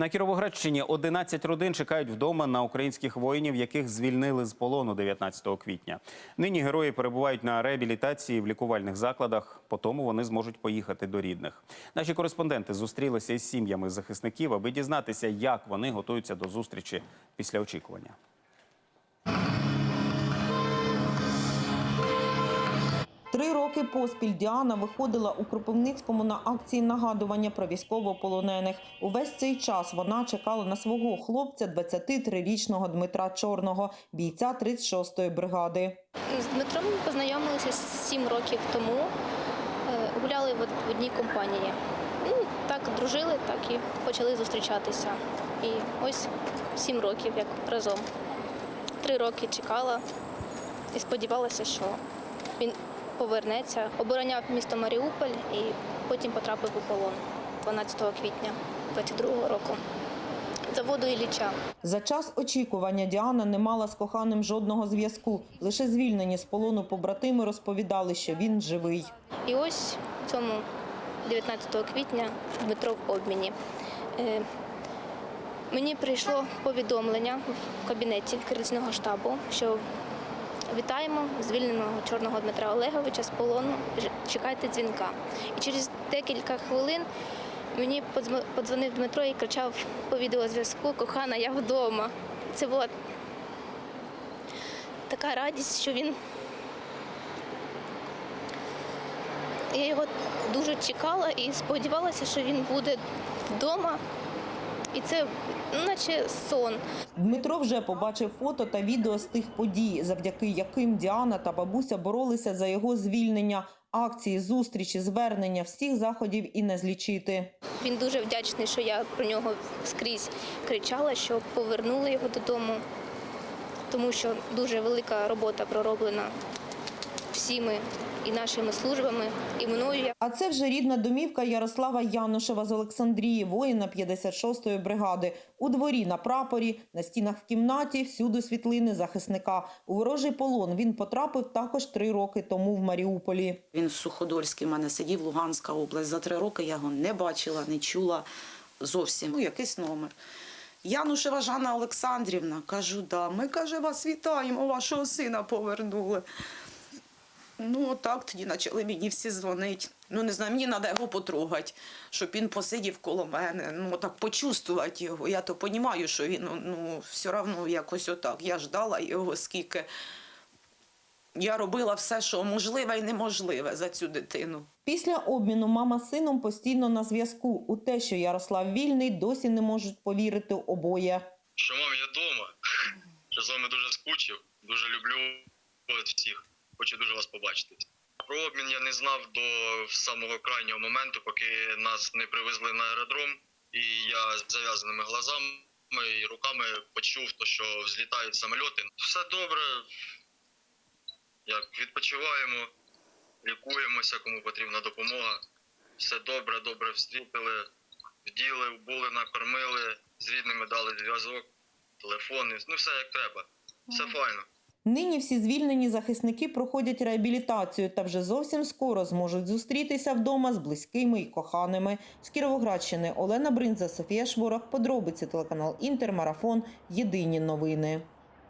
На Кіровоградщині 11 родин чекають вдома на українських воїнів, яких звільнили з полону 19 квітня. Нині герої перебувають на реабілітації в лікувальних закладах. По тому вони зможуть поїхати до рідних. Наші кореспонденти зустрілися із сім'ями захисників, аби дізнатися, як вони готуються до зустрічі після очікування. Три роки поспіль Діана виходила у Кропивницькому на акції нагадування про військовополонених. Увесь цей час вона чекала на свого хлопця, 23-річного Дмитра Чорного, бійця 36-ї бригади. З Дмитром ми познайомилися сім років тому. Е, Гуляли в одній компанії. Ну, так дружили, так і почали зустрічатися. І ось сім років як разом. Три роки чекала і сподівалася, що він повернеться. Обороняв місто Маріуполь і потім потрапив у полон 12 квітня 22-го року. Заводу Ілліча. За час очікування Діана не мала з коханим жодного зв'язку. Лише звільнені з полону побратими розповідали, що він живий. І ось цьому 19 квітня Дмитро в обміні. Е, Мені прийшло повідомлення в кабінеті кризного штабу, що вітаємо звільненого чорного Дмитра Олеговича з полону. Чекайте дзвінка. І через декілька хвилин мені подзвонив Дмитро і кричав по відеозв'язку Кохана, я вдома. Це була така радість, що він Я його дуже чекала і сподівалася, що він буде вдома. І це наче сон. Дмитро вже побачив фото та відео з тих подій, завдяки яким Діана та бабуся боролися за його звільнення. Акції, зустрічі, звернення всіх заходів і не злічити. Він дуже вдячний, що я про нього скрізь кричала, що повернули його додому, тому що дуже велика робота пророблена всіми і нашими службами, і мною. А це вже рідна домівка Ярослава Янушева з Олександрії, воїна 56-ї бригади. У дворі на прапорі, на стінах в кімнаті, всюди світлини захисника. У ворожий полон він потрапив також три роки тому в Маріуполі. Він в Суходольській в мене сидів, Луганська область. За три роки я його не бачила, не чула зовсім. Ну, якийсь номер. Янушева Жанна Олександрівна. Кажу, да, ми, каже, вас вітаємо, вашого сина повернули. Ну, отак тоді почали мені всі дзвонити. Ну, не знаю, мені треба його потрогати, щоб він посидів коло мене. Ну, так почувствувати його. Я то розумію, що він ну, все одно якось отак. Я ждала його скільки. Я робила все, що можливе і неможливе за цю дитину. Після обміну мама з сином постійно на зв'язку. У те, що Ярослав вільний, досі не можуть повірити обоє. що мам, я вдома, що з вами дуже скучив, дуже люблю всіх, хочу дуже вас побачити. Про обмін я не знав до самого крайнього моменту, поки нас не привезли на аеродром, і я з зав'язаними глазами і руками почув, то, що взлітають самольоти. Все добре, як відпочиваємо, лікуємося, кому потрібна допомога. Все добре, добре встрітили, вділи, були, накормили, з рідними дали зв'язок, телефони, ну все як треба. Все файно. Нині всі звільнені захисники проходять реабілітацію та вже зовсім скоро зможуть зустрітися вдома з близькими і коханими. З Кіровоградщини Олена Бринза, Софія Шворох. Подробиці телеканал Інтермарафон. Єдині новини.